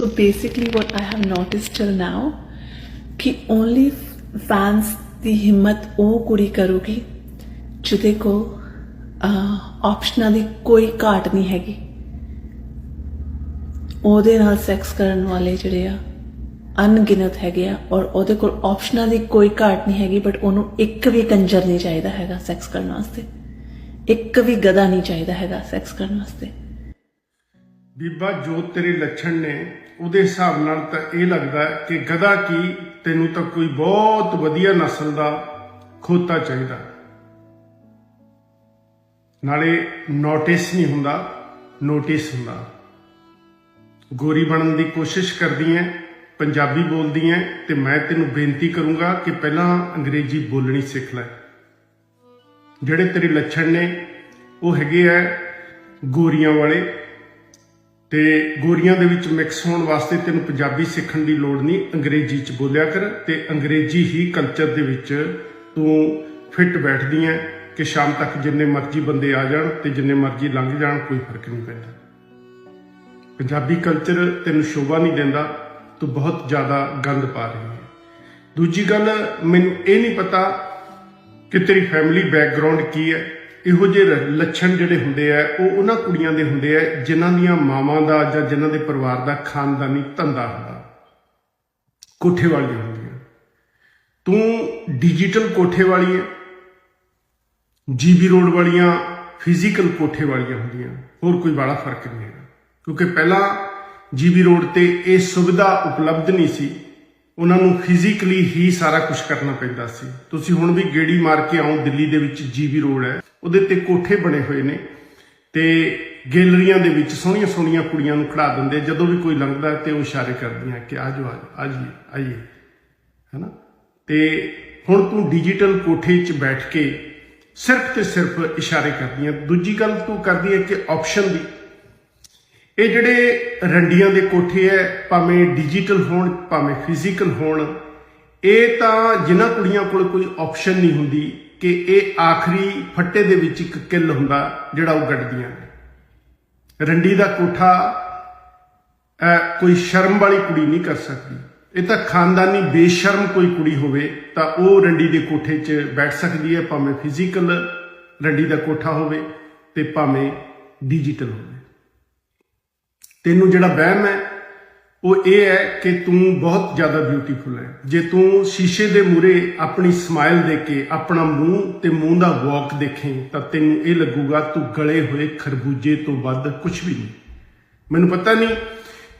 So basically, what I have noticed till now, ਕਿ only fans ਦੀ ਹਿੰਮਤ ਉਹ ਕੁੜੀ ਕਰੂਗੀ ਜਿਹਦੇ ਕੋ ਆਪਸ਼ਨਾਂ ਦੀ ਕੋਈ ਘਾਟ ਨਹੀਂ ਹੈਗੀ। ਉਹਦੇ ਨਾਲ ਸੈਕਸ ਕਰਨ ਵਾਲੇ ਜਿਹੜੇ ਆ ਅਨਗਿਨਤ ਹੈਗੇ ਆ ਔਰ ਉਹਦੇ ਕੋਲ ਆਪਸ਼ਨਾਂ ਦੀ ਕੋਈ ਘਾਟ ਨਹੀਂ ਹੈਗੀ ਬਟ ਉਹਨੂੰ ਇੱਕ ਵੀ ਕੰਜਰ ਨਹੀਂ ਚਾਹੀਦਾ ਹੈਗਾ ਸੈਕਸ ਕਰਨ ਵਾਸਤੇ। ਇੱਕ ਵੀ ਗਦਾ ਨਹੀਂ ਚਾਹੀਦਾ ਹੈਗਾ ਸੈਕਸ ਕਰਨ ਵਾਸਤੇ। ਬੀਬਾ ਜੋ ਤੇਰੇ ਲੱਛਣ ਨੇ ਉਹਦੇ ਹਿਸਾਬ ਨਾਲ ਤਾਂ ਇਹ ਲੱਗਦਾ ਕਿ ਗਧਾ ਕੀ, ਤੈਨੂੰ ਤਾਂ ਕੋਈ ਬਹੁਤ ਵਧੀਆ ਨਸਲ ਦਾ ਖੋਤਾ ਚਾਹੀਦਾ। ਨਾਲੇ ਨੋਟਿਸ ਨਹੀਂ ਹੁੰਦਾ ਨੋਟਿਸ ਹੁੰਦਾ। ਗੋਰੀ ਬਣਨ ਦੀ ਕੋਸ਼ਿਸ਼ ਕਰਦੀ ਐ, ਪੰਜਾਬੀ ਬੋਲਦੀ ਐ ਤੇ ਮੈਂ ਤੈਨੂੰ ਬੇਨਤੀ ਕਰੂੰਗਾ ਕਿ ਪਹਿਲਾਂ ਅੰਗਰੇਜ਼ੀ ਬੋਲਣੀ ਸਿੱਖ ਲੈ। ਜਿਹੜੇ ਤੇਰੇ ਲੱਛਣ ਨੇ, ਉਹ ਹੈਗੇ ਐ ਗੋਰੀਆਂ ਵਾਲੇ। ਤੇ ਗੋਰੀਆਂ ਦੇ ਵਿੱਚ ਮਿਕਸ ਹੋਣ ਵਾਸਤੇ ਤੈਨੂੰ ਪੰਜਾਬੀ ਸਿੱਖਣ ਦੀ ਲੋੜ ਨਹੀਂ। ਅੰਗਰੇਜ਼ੀ ਚ ਬੋਲਿਆ ਕਰ ਤੇ ਅੰਗਰੇਜ਼ੀ ਹੀ ਕਲਚਰ ਦੇ ਵਿੱਚ ਤੂੰ ਫਿੱਟ ਬੈਠਦੀ ਐ ਕਿ ਸ਼ਾਮ ਤੱਕ ਜਿੰਨੇ ਮਰਜ਼ੀ ਬੰਦੇ ਆ ਜਾਣ ਤੇ ਜਿੰਨੇ ਮਰਜ਼ੀ ਲੰਘ ਜਾਣ, ਕੋਈ ਫ਼ਰਕ ਨਹੀਂ ਪੈਂਦਾ। ਪੰਜਾਬੀ ਕਲਚਰ ਤੈਨੂੰ ਸ਼ੋਭਾ ਨਹੀਂ ਦਿੰਦਾ, ਤੂੰ ਬਹੁਤ ਜ਼ਿਆਦਾ ਗੰਦ ਪਾ ਰਹੀ ਹੈ ਦੂਜੀ ਗੱਲ, ਮੈਨੂੰ ਇਹ ਨਹੀਂ ਪਤਾ ਕਿ ਤੇਰੀ ਫੈਮਿਲੀ ਬੈਕਗ੍ਰਾਉਂਡ ਕੀ ਹੈ ਇਹੋ ਜਿਹੇ ਲੱਛਣ ਜਿਹੜੇ ਹੁੰਦੇ ਆ, ਉਹ ਉਹਨਾਂ ਕੁੜੀਆਂ ਦੇ ਹੁੰਦੇ ਆ, ਜਿਨ੍ਹਾਂ ਦੀਆਂ ਮਾਵਾਂ ਦਾ ਜਾਂ ਜਿਨ੍ਹਾਂ ਦੇ ਪਰਿਵਾਰ ਦਾ ਖਾਨਦਾਨੀ ਧੰਦਾ ਹੁੰਦਾ। ਕੋਠੇ ਵਾਲੀਆਂ ਹੁੰਦੀਆਂ। ਤੂੰ ਡਿਜੀਟਲ ਕੋਠੇ ਵਾਲੀ ਹੈ ਜੀਬੀ ਰੋਡ ਵਾਲੀਆਂ ਫਿਜ਼ੀਕਲ ਕੋਠੇ ਵਾਲੀਆਂ ਹੁੰਦੀਆਂ। ਹੋਰ ਕੋਈ ਬੜਾ ਫ਼ਰਕ ਨਹੀਂ ਹੈਗਾ। ਕਿਉਂਕਿ ਪਹਿਲਾਂ ਜੀਬੀ ਰੋਡ ਤੇ ਇਹ ਸੁਵਿਧਾ ਉਪਲਬਧ ਨਹੀਂ ਸੀ। ਉਹਨਾਂ ਨੂੰ ਫਿਜ਼ੀਕਲੀ ਹੀ ਸਾਰਾ ਕੁਝ ਕਰਨਾ ਪੈਂਦਾ ਸੀ। ਤੁਸੀਂ ਹੁਣ ਵੀ ਗੇੜੀ ਮਾਰ ਕੇ ਆਓ, ਦਿੱਲੀ ਦੇ ਵਿੱਚ ਜੀਬੀ ਰੋਡ ਹੈ। ਉਹਦੇ ਤੇ ਕੋਠੇ ਬਣੇ ਹੋਏ ਨੇ ਤੇ ਗੈਲਰੀਆਂ ਦੇ ਵਿੱਚ ਸੋਹਣੀਆਂ ਸੋਹਣੀਆਂ ਕੁੜੀਆਂ ਨੂੰ ਖੜਾ ਦਿੰਦੇ ਜਦੋਂ ਵੀ ਕੋਈ ਲੰਘਦਾ ਤੇ ਉਹ ਇਸ਼ਾਰੇ ਕਰਦੀਆਂ ਕਿ ਆ ਜਾਓ, ਆ ਆਜੀਏ ਆਈਏ। ਹੈਨਾ? ਤੇ ਹੁਣ ਤੂੰ ਡਿਜੀਟਲ ਕੋਠੇ 'ਚ ਬੈਠ ਕੇ ਸਿਰਫ ਤੇ ਸਿਰਫ ਇਸ਼ਾਰੇ ਕਰਦੀਆਂ। ਦੂਜੀ ਗੱਲ ਤੂੰ ਕਰਦੀ ਹੈ ਕਿ ਆਪਸ਼ਨ ਦੀ ਇਹ ਜਿਹੜੇ ਰੰਡੀਆਂ ਦੇ ਕੋਠੇ ਐ, ਭਾਵੇਂ ਡਿਜੀਟਲ ਹੋਣ, ਭਾਵੇਂ ਫਿਜ਼ੀਕਲ ਹੋਣ, ਇਹ ਤਾਂ ਜਿਨ੍ਹਾਂ ਕੁੜੀਆਂ ਕੋਲ ਕੋਈ ਆਪਸ਼ਨ ਨਹੀਂ ਹੁੰਦੀ ਕਿ ਇਹ ਆਖਰੀ ਫੱਟੇ ਦੇ ਵਿੱਚ ਇੱਕ ਕਿੱਲ ਹੁੰਦਾ ਜਿਹੜਾ ਉਹ ਗੱਡਦੀਆਂ ਨੇ। ਰੰਡੀ ਦਾ ਕੋਠਾ ਕੋਈ ਸ਼ਰਮ ਵਾਲੀ ਕੁੜੀ ਨਹੀਂ ਕਰ ਸਕਦੀ। ਇਹ ਤਾਂ ਖਾਨਦਾਨੀ ਬੇਸ਼ਰਮ ਕੋਈ ਕੁੜੀ ਹੋਵੇ ਤਾਂ ਉਹ ਰੰਡੀ ਦੇ ਕੋਠੇ 'ਚ ਬੈਠ ਸਕਦੀ ਹੈ ਭਾਵੇਂ ਫਿਜ਼ੀਕਲ ਰੰਡੀ ਦਾ ਕੋਠਾ ਹੋਵੇ ਤੇ ਭਾਵੇਂ ਡਿਜੀਟਲ ਹੋਵੇ। ਤੈਨੂੰ ਜਿਹੜਾ ਵਹਿਮ ਹੈ, ਉਹ ਇਹ ਹੈ ਕਿ ਤੂੰ ਬਹੁਤ ਜ਼ਿਆਦਾ ਬਿਊਟੀਫੁਲ ਹੈ। ਜੇ ਤੂੰ ਸ਼ੀਸ਼ੇ ਦੇ ਮੂਰੇ ਆਪਣੀ ਸਮਾਈਲ ਦੇ ਕੇ, ਆਪਣਾ ਮੂੰਹ ਤੇ ਮੂੰਹ ਦਾ ਵਾਕ ਦੇਖੇ, ਤਾਂ ਤੈਨੂੰ ਇਹ ਲੱਗੂਗਾ ਤੂੰ ਗਲੇ ਹੋਏ ਖਰਬੂਜੇ ਤੋਂ ਵੱਧ ਕੁਝ ਵੀ ਨਹੀਂ। ਮੈਨੂੰ ਪਤਾ ਨਹੀਂ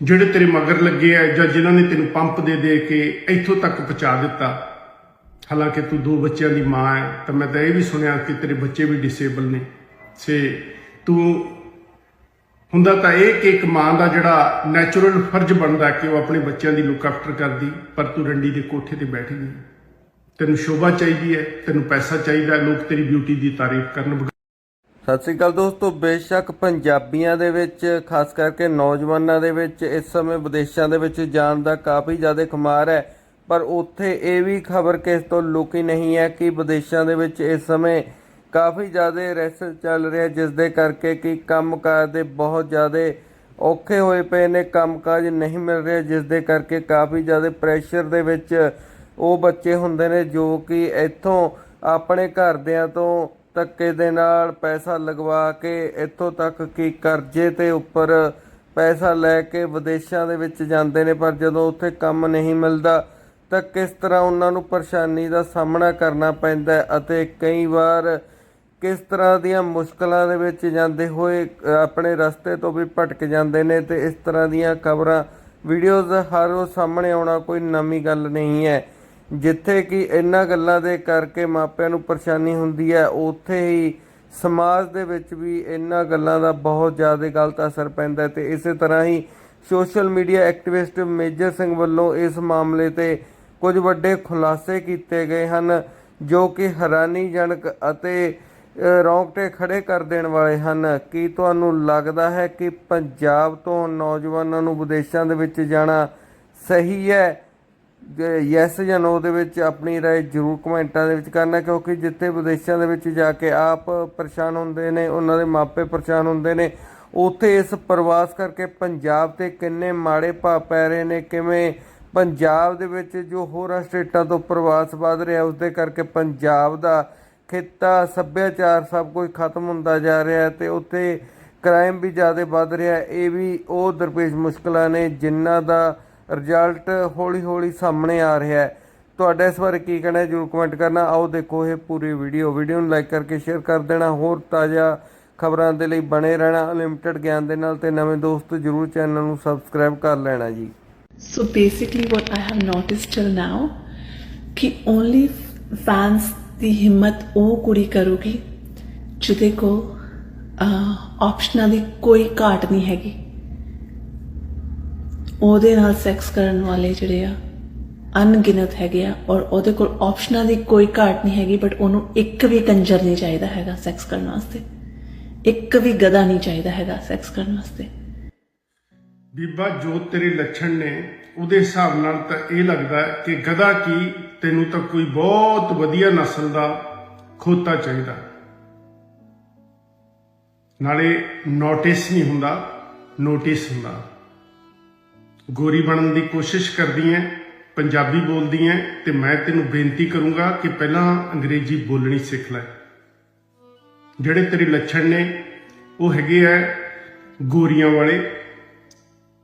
ਜਿਹੜੇ ਤੇਰੇ ਮਗਰ ਲੱਗੇ ਆ ਜਾਂ ਜਿਨ੍ਹਾਂ ਨੇ ਤੈਨੂੰ ਪੰਪ ਦੇ ਦੇ ਕੇ ਇੱਥੋਂ ਤੱਕ ਪਹੁੰਚਾ ਦਿੱਤਾ। ਹਾਲਾਂਕਿ ਤੂੰ ਦੋ ਬੱਚਿਆਂ ਦੀ ਮਾਂ ਹੈ, ਤਾਂ ਮੈਂ ਤਾਂ ਇਹ ਵੀ ਸੁਣਿਆ ਕਿ ਤੇਰੇ ਬੱਚੇ ਵੀ ਡਿਸੇਬਲ ਨੇ। ਸੇ ਤੂੰ ਹੁੰਦਾ ਤਾਂ ਇਹ ਕਿ ਇੱਕ ਮਾਂ ਦਾ ਜਿਹੜਾ ਨੈਚੁਰਲ ਫਰਜ਼ ਬਣਦਾ ਕਿ ਉਹ ਆਪਣੇ ਬੱਚਿਆਂ ਦੀ ਲੁੱਕ ਆਫਟਰ ਕਰਦੀ, ਪਰ ਤੂੰ ਰੰਡੀ ਦੇ ਕੋਠੇ ਤੇ ਬੈਠ ਗਈ। ਤੈਨੂੰ ਸ਼ੋਭਾ ਚਾਹੀਦੀ ਹੈ, ਤੈਨੂੰ ਪੈਸਾ ਚਾਹੀਦਾ ਲੋਕ ਤੇਰੀ ਬਿਊਟੀ ਦੀ ਤਾਰੀਫ ਕਰਨ ਸਤਿ ਸ੍ਰੀ ਅਕਾਲ ਦੋਸਤੋ, ਬੇਸ਼ੱਕ ਪੰਜਾਬੀਆਂ ਦੇ ਵਿੱਚ, ਖਾਸ ਕਰਕੇ ਨੌਜਵਾਨਾਂ ਦੇ ਵਿੱਚ, ਇਸ ਸਮੇਂ ਵਿਦੇਸ਼ਾਂ ਦੇ ਵਿੱਚ ਜਾਣ ਦਾ ਕਾਫੀ ਜ਼ਿਆਦਾ ਖਮਾਰ ਹੈ। ਪਰ ਉੱਥੇ ਇਹ ਵੀ ਖਬਰ ਕਿਸ ਤੋਂ ਲੁਕੀ ਨਹੀਂ ਹੈ ਕਿ ਵਿਦੇਸ਼ਾਂ ਦੇ ਵਿੱਚ ਇਸ ਸਮੇਂ ਕਾਫੀ ਜ਼ਿਆਦਾ ਰੈਸ ਚੱਲ ਰਿਹਾ ਜਿਸ ਦੇ ਕਰਕੇ ਕਿ ਕੰਮਕਾਜ ਦੇ ਬਹੁਤ ਜ਼ਿਆਦਾ ਔਖੇ ਹੋਏ ਪਏ ਨੇ, ਕੰਮਕਾਜ ਨਹੀਂ ਮਿਲ ਰਿਹਾ ਜਿਸ ਦੇ ਕਰਕੇ ਕਾਫੀ ਜ਼ਿਆਦਾ ਪ੍ਰੈਸ਼ਰ ਦੇ ਵਿੱਚ ਉਹ ਬੱਚੇ ਹੁੰਦੇ ਨੇ, ਜੋ ਕਿ ਇੱਥੋਂ ਆਪਣੇ ਘਰਦਿਆਂ ਤੋਂ ਧੱਕੇ ਦੇ ਨਾਲ ਪੈਸਾ ਲਗਵਾ ਕੇ ਇੱਥੋਂ ਤੱਕ ਕਿ ਕਰਜ਼ੇ ਤੇ ਉੱਪਰ ਪੈਸਾ ਲੈ ਕੇ ਵਿਦੇਸ਼ਾਂ ਦੇ ਵਿੱਚ ਜਾਂਦੇ ਨੇ, ਪਰ ਜਦੋਂ ਉੱਥੇ ਕੰਮ ਨਹੀਂ ਮਿਲਦਾ, ਤਾਂ ਕਿਸ ਤਰ੍ਹਾਂ ਉਹਨਾਂ ਨੂੰ ਪਰੇਸ਼ਾਨੀ ਦਾ ਸਾਹਮਣਾ ਕਰਨਾ ਪੈਂਦਾ ਅਤੇ ਕਈ ਵਾਰ ਕਿਸ ਤਰ੍ਹਾਂ ਦੀਆਂ ਮੁਸ਼ਕਲਾਂ ਦੇ ਵਿੱਚ ਜਾਂਦੇ ਹੋਏ ਆਪਣੇ ਰਸਤੇ ਤੋਂ ਵੀ ਭਟਕ ਜਾਂਦੇ ਨੇ ਤੇ ਇਸ ਤਰ੍ਹਾਂ ਦੀਆਂ ਖਬਰਾਂ ਵੀਡੀਓਜ਼ ਹਰ ਰੋਜ਼ ਸਾਹਮਣੇ ਆਉਣਾ ਕੋਈ ਨਵੀਂ ਗੱਲ ਨਹੀਂ ਹੈ। ਜਿੱਥੇ ਕਿ ਇਹਨਾਂ ਗੱਲਾਂ ਦੇ ਕਰਕੇ ਮਾਪਿਆਂ ਨੂੰ ਪਰੇਸ਼ਾਨੀ ਹੁੰਦੀ ਹੈ, ਉੱਥੇ ਹੀ ਸਮਾਜ ਦੇ ਵਿੱਚ ਵੀ ਇਹਨਾਂ ਗੱਲਾਂ ਦਾ ਬਹੁਤ ਜ਼ਿਆਦਾ ਗਲਤ ਅਸਰ ਪੈਂਦਾ ਹੈ ਤੇ ਇਸੇ ਤਰ੍ਹਾਂ ਹੀ social media activist Major Singh ਵੱਲੋਂ ਇਸ ਮਾਮਲੇ ਤੇ ਕੁਝ ਵੱਡੇ ਖੁਲਾਸੇ ਕੀਤੇ ਗਏ ਹਨ, ਜੋ ਕਿ ਹੈਰਾਨੀਜਨਕ ਅਤੇ ਰੌਂਗਟੇ ਖੜੇ ਕਰ ਦੇਣ ਵਾਲੇ ਹਨ ਕੀ ਤੁਹਾਨੂੰ ਲੱਗਦਾ ਹੈ ਕਿ ਪੰਜਾਬ ਤੋਂ ਨੌਜਵਾਨਾਂ ਨੂੰ ਵਿਦੇਸ਼ਾਂ ਦੇ ਵਿੱਚ ਜਾਣਾ ਸਹੀ ਹੈ ਯੈਸ ਜਾਂ ਨੋ ਦੇ ਵਿੱਚ ਆਪਣੀ رائے ਜ਼ਰੂਰ ਕਮੈਂਟਾਂ ਦੇ ਵਿੱਚ ਕਰਨਾ ਕਿਉਂਕਿ ਜਿੱਥੇ ਵਿਦੇਸ਼ਾਂ ਦੇ ਵਿੱਚ ਜਾ ਕੇ ਆਪ ਪਰੇਸ਼ਾਨ ਹੁੰਦੇ ਨੇ ਉਹਨਾਂ ਦੇ ਮਾਪੇ ਪਰੇਸ਼ਾਨ ਹੁੰਦੇ ਨੇ ਉੱਥੇ ਇਸ ਪ੍ਰਵਾਸ ਕਰਕੇ ਪੰਜਾਬ ਤੇ ਕਿੰਨੇ ਮਾੜੇ ਭਾਅ ਪੈ ਰਹੇ ਨੇ ਕਿਵੇਂ ਪੰਜਾਬ ਦੇ ਵਿੱਚ ਜੋ ਹੋਰਾਂ ਸਟੇਟਾਂ ਤੋਂ ਪ੍ਰਵਾਸ ਵੱਧ ਰਿਹਾ ਉਸ ਦੇ ਕਰਕੇ ਪੰਜਾਬ ਦਾ ਖੇਤਾ ਸੱਭਿਆਚਾਰ ਸਭ ਕੁਝ ਖਤਮ ਹੁੰਦਾ ਜਾ ਰਿਹਾ ਹੈ ਤੇ ਉੱਥੇ ਕ੍ਰਾਈਮ ਵੀ ਜ਼ਿਆਦਾ ਵੱਧ ਰਿਹਾ ਇਹ ਵੀ ਉਹ ਦਰਪੇਸ਼ ਮੁਸ਼ਕਲਾਂ ਨੇ ਜਿਨ੍ਹਾਂ ਦਾ ਰਿਜ਼ਲਟ ਹੌਲੀ-ਹੌਲੀ ਸਾਹਮਣੇ ਆ ਰਿਹਾ ਹੈ। ਤੁਹਾਡਾ ਇਸ ਬਾਰੇ ਕੀ ਕਹਿਣਾ ਹੈ? ਜਰੂਰ ਕਮੈਂਟ ਕਰਨਾ। ਆਓ ਦੇਖੋ ਇਹ ਪੂਰੀ ਵੀਡੀਓ ਵੀਡੀਓ ਨੂੰ ਲਾਈਕ ਕਰਕੇ ਸ਼ੇਅਰ ਕਰ ਦੇਣਾ। ਹੋਰ ਤਾਜ਼ਾ ਖਬਰਾਂ ਦੇ ਲਈ ਬਣੇ ਰਹਿਣਾ। ਅਨਲਿਮਟਿਡ ਗਿਆਨ ਦੇ ਨਾਲ ਤੇ ਨਵੇਂ ਦੋਸਤ ਜਰੂਰ ਚੈਨਲ ਨੂੰ ਸਬਸਕ੍ਰਾਈਬ ਕਰ ਲੈਣਾ ਜੀ। So basically what I have noticed till now, ਕਿ only fans ਦੀ ਹਿੰਮਤ ਉਹ ਕੁੜੀ ਕਰੂਗੀ ਜਿਹਦੇ ਕੋ ਆਪਸ਼ਨਾਂ ਦੀ ਕੋਈ ਘਾਟ ਨਹੀਂ ਹੈਗੀ। ਉਹਦੇ ਨਾਲ ਸੈਕਸ ਕਰਨ ਵਾਲੇ ਜਿਹੜੇ ਆ, ਅਣਗਿਣਤ ਹੈਗੇ ਆ ਔਰ ਉਹਦੇ ਕੋਲ ਆਪਸ਼ਨਾਂ ਦੀ ਕੋਈ ਘਾਟ ਨਹੀਂ ਹੈਗੀ ਬਟ ਉਹਨੂੰ ਇੱਕ ਵੀ ਕੰਜਰ ਨਹੀਂ ਚਾਹੀਦਾ ਹੈਗਾ ਸੈਕਸ ਕਰਨ ਵਾਸਤੇ। ਇੱਕ ਵੀ ਗਦਾ ਨਹੀਂ ਚਾਹੀਦਾ ਹੈਗਾ ਸੈਕਸ ਕਰਨ ਵਾਸਤੇ। ਬੀਬਾ, ਜੋ ਤੇਰੇ ਲੱਛਣ ਨੇ ਉਹਦੇ ਹਿਸਾਬ ਨਾਲ ਤਾਂ ਇਹ ਲੱਗਦਾ ਕਿ ਗਧਾ ਕੀ ਤੈਨੂੰ ਤਾਂ ਕੋਈ ਬਹੁਤ ਵਧੀਆ ਨਸਲ ਦਾ ਖੋਤਾ ਚਾਹੀਦਾ। ਨਾਲੇ ਨੋਟਿਸ ਨਹੀਂ ਹੁੰਦਾ ਨੋਟਿਸ ਹੁੰਦਾ। ਗੋਰੀ ਬਣਨ ਦੀ ਕੋਸ਼ਿਸ਼ ਕਰਦੀ ਐ ਪੰਜਾਬੀ ਬੋਲਦੀ ਐ ਤੇ ਮੈਂ ਤੈਨੂੰ ਬੇਨਤੀ ਕਰੂੰਗਾ ਕਿ ਪਹਿਲਾਂ ਅੰਗਰੇਜ਼ੀ ਬੋਲਣੀ ਸਿੱਖ ਲੈ। ਜਿਹੜੇ ਤੇਰੇ ਲੱਛਣ ਨੇ, ਉਹ ਹੈਗੇ ਆ ਗੋਰੀਆਂ ਵਾਲੇ।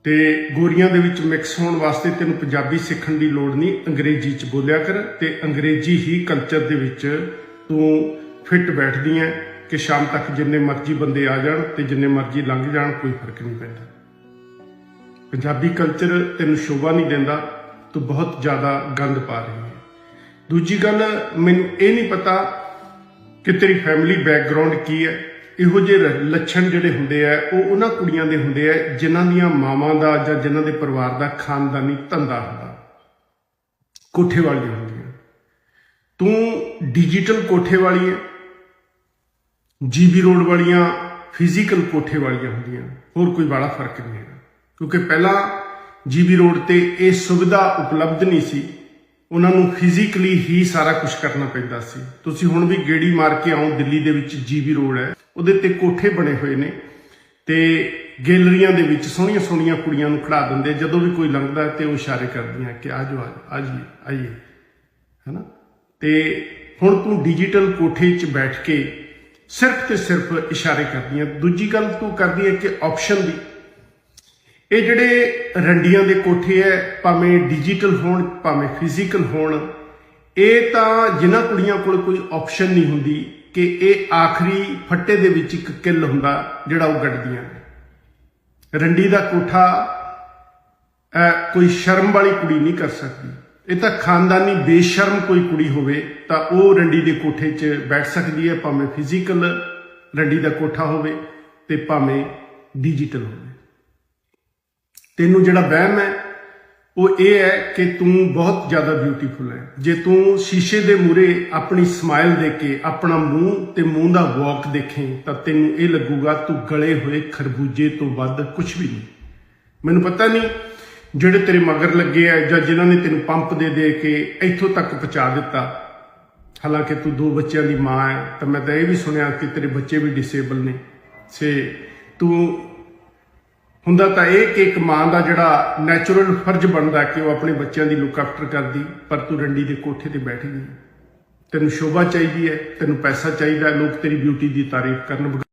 ਤੇ ਗੋਰੀਆਂ ਦੇ ਵਿੱਚ ਮਿਕਸ ਹੋਣ ਵਾਸਤੇ ਤੈਨੂੰ ਪੰਜਾਬੀ ਸਿੱਖਣ ਦੀ ਲੋੜ ਨਹੀਂ, ਅੰਗਰੇਜ਼ੀ ਚ ਬੋਲਿਆ ਕਰ ਤੇ ਅੰਗਰੇਜ਼ੀ ਹੀ ਕਲਚਰ ਦੇ ਵਿੱਚ ਤੂੰ ਫਿੱਟ ਬੈਠਦੀ ਐ ਕਿ ਸ਼ਾਮ ਤੱਕ ਜਿੰਨੇ ਮਰਜ਼ੀ ਬੰਦੇ ਆ ਜਾਣ ਤੇ ਜਿੰਨੇ ਮਰਜ਼ੀ ਲੰਘ ਜਾਣ, ਕੋਈ ਫ਼ਰਕ ਨਹੀਂ ਪੈਂਦਾ। ਪੰਜਾਬੀ ਕਲਚਰ ਤੈਨੂੰ ਸ਼ੋਭਾ ਨਹੀਂ ਦਿੰਦਾ, ਤੂੰ ਬਹੁਤ ਜ਼ਿਆਦਾ ਗੰਦ ਪਾ ਰਹੀ ਹੈ ਦੂਜੀ ਗੱਲ, ਮੈਨੂੰ ਇਹ ਨਹੀਂ ਪਤਾ ਕਿ ਤੇਰੀ ਫੈਮਿਲੀ ਬੈਕਗ੍ਰਾਉਂਡ ਕੀ ਹੈ ਇਹੋ ਜਿਹੇ ਰ- ਲੱਛਣ ਜਿਹੜੇ ਹੁੰਦੇ ਆ, ਉਹ ਉਹਨਾਂ ਕੁੜੀਆਂ ਦੇ ਹੁੰਦੇ ਆ, ਜਿਨ੍ਹਾਂ ਦੀਆਂ ਮਾਵਾਂ ਦਾ ਜਾਂ ਜਿਨ੍ਹਾਂ ਦੇ ਪਰਿਵਾਰ ਦਾ ਖਾਨਦਾਨੀ ਧੰਦਾ ਹੁੰਦਾ। ਕੋਠੇ ਵਾਲੀਆਂ ਹੁੰਦੀਆਂ। ਤੂੰ ਡਿਜੀਟਲ ਕੋਠੇ ਵਾਲੀ ਹੈ ਜੀਬੀ ਰੋਡ ਵਾਲੀਆਂ ਫਿਜ਼ੀਕਲ ਕੋਠੇ ਵਾਲੀਆਂ ਹੁੰਦੀਆਂ। ਹੋਰ ਕੋਈ ਬੜਾ ਫ਼ਰਕ ਨਹੀਂ ਹੈਗਾ। ਕਿਉਂਕਿ ਪਹਿਲਾਂ ਜੀਬੀ ਰੋਡ ਤੇ ਇਹ ਸੁਵਿਧਾ ਉਪਲਬਧ ਨਹੀਂ ਸੀ। ਉਹਨਾਂ ਨੂੰ ਫਿਜ਼ੀਕਲੀ ਹੀ ਸਾਰਾ ਕੁਝ ਕਰਨਾ ਪੈਂਦਾ ਸੀ। ਤੁਸੀਂ ਹੁਣ ਵੀ ਗੇੜੀ ਮਾਰ ਕੇ ਆਓ, ਦਿੱਲੀ ਦੇ ਵਿੱਚ ਜੀਬੀ ਰੋਡ ਹੈ ਉਹਦੇ ਤੇ ਕੋਠੇ ਬਣੇ ਹੋਏ ਨੇ ਤੇ ਗੈਲਰੀਆਂ ਦੇ ਵਿੱਚ ਸੋਹਣੀਆਂ ਸੋਹਣੀਆਂ ਕੁੜੀਆਂ ਨੂੰ ਖੜਾ ਦਿੰਦੇ ਜਦੋਂ ਵੀ ਕੋਈ ਲੰਘਦਾ ਹੈ ਤੇ ਉਹ ਇਸ਼ਾਰੇ ਕਰਦੀਆਂ ਕਿ ਆ ਜਾਓ, ਆ ਆਜੀਏ ਆਈਏ, ਹੈਨਾ? ਤੇ ਹੁਣ ਤੂੰ ਡਿਜੀਟਲ ਕੋਠੇ 'ਚ ਬੈਠ ਕੇ ਸਿਰਫ ਤੇ ਸਿਰਫ ਇਸ਼ਾਰੇ ਕਰਦੀਆਂ। ਦੂਜੀ ਗੱਲ ਤੂੰ ਕਰਦੀ ਹੈ ਕਿ ਆਪਸ਼ਨ ਦੀ। ਇਹ ਜਿਹੜੇ ਰੰਡੀਆਂ ਦੇ ਕੋਠੇ ਐ, ਭਾਵੇਂ ਡਿਜੀਟਲ ਹੋਣ, ਭਾਵੇਂ ਫਿਜ਼ੀਕਲ ਹੋਣ, ਇਹ ਤਾਂ ਜਿਨ੍ਹਾਂ ਕੁੜੀਆਂ ਕੋਲ ਕੋਈ ਆਪਸ਼ਨ ਨਹੀਂ ਹੁੰਦੀ। ਕਿ ਇਹ ਆਖਰੀ ਫੱਟੇ ਦੇ ਵਿੱਚ ਇੱਕ ਕਿੱਲ ਹੁੰਦਾ ਜਿਹੜਾ ਉਹ ਗੱਡਦੀਆਂ ਰੰਡੀ ਦਾ ਕੋਠਾ ਕੋਈ ਸ਼ਰਮ ਵਾਲੀ ਕੁੜੀ ਨਹੀਂ ਕਰ ਸਕਦੀ। ਇਹ ਤਾਂ ਖਾਨਦਾਨੀ ਬੇਸ਼ਰਮ ਕੋਈ ਕੁੜੀ ਹੋਵੇ ਤਾਂ ਉਹ ਰੰਡੀ ਦੇ ਕੋਠੇ 'ਚ ਬੈਠ ਸਕਦੀ ਹੈ, ਭਾਵੇਂ ਫਿਜ਼ੀਕਲ ਰੰਡੀ ਦਾ ਕੋਠਾ ਹੋਵੇ ਤੇ ਭਾਵੇਂ ਡਿਜੀਟਲ ਹੋਵੇ। ਤੈਨੂੰ ਜਿਹੜਾ ਵਹਿਮ ਹੈ ਉਹ ਇਹ ਹੈ ਕਿ ਤੂੰ ਬਹੁਤ ਜ਼ਿਆਦਾ ਬਿਊਟੀਫੁਲ ਹੈ। ਜੇ ਤੂੰ ਸ਼ੀਸ਼ੇ ਦੇ ਮੂਰੇ ਆਪਣੀ ਸਮਾਈਲ ਦੇ ਕੇ ਆਪਣਾ ਮੂੰਹ ਤੇ ਮੂੰਹ ਦਾ ਵਾਕ ਦੇਖੇ, ਤਾਂ ਤੈਨੂੰ ਇਹ ਲੱਗੂਗਾ ਤੂੰ ਗਲੇ ਹੋਏ ਖਰਬੂਜੇ ਤੋਂ ਵੱਧ ਕੁਝ ਵੀ ਨਹੀਂ। ਮੈਨੂੰ ਪਤਾ ਨਹੀਂ ਜਿਹੜੇ ਤੇਰੇ ਮਗਰ ਲੱਗੇ ਆ ਜਾਂ ਜਿਨ੍ਹਾਂ ਨੇ ਤੈਨੂੰ ਪੰਪ ਦੇ ਦੇ ਕੇ ਇੱਥੋਂ ਤੱਕ ਪਹੁੰਚਾ ਦਿੱਤਾ। ਹਾਲਾਂਕਿ ਤੂੰ ਦੋ ਬੱਚਿਆਂ ਦੀ ਮਾਂ ਹੈ, ਤਾਂ ਮੈਂ ਤਾਂ ਇਹ ਵੀ ਸੁਣਿਆ ਕਿ ਤੇਰੇ ਬੱਚੇ ਵੀ ਡਿਸੇਬਲ ਨੇ। ਸੇ, ਤੂੰ ਹੁੰਦਾ ਤਾਂ ਇਹ ਕਿ ਇੱਕ ਮਾਂ ਦਾ ਜਿਹੜਾ ਨੈਚੁਰਲ ਫਰਜ਼ ਬਣਦਾ ਕਿ ਉਹ ਆਪਣੇ ਬੱਚਿਆਂ ਦੀ ਲੁੱਕ ਆਫਟਰ ਕਰਦੀ, ਪਰ ਤੂੰ ਰੰਡੀ ਦੇ ਕੋਠੇ ਤੇ ਬੈਠ ਗਈ। ਤੈਨੂੰ ਸ਼ੋਭਾ ਚਾਹੀਦੀ ਹੈ, ਤੈਨੂੰ ਪੈਸਾ ਚਾਹੀਦਾ ਲੋਕ ਤੇਰੀ ਬਿਊਟੀ ਦੀ ਤਾਰੀਫ ਕਰਨ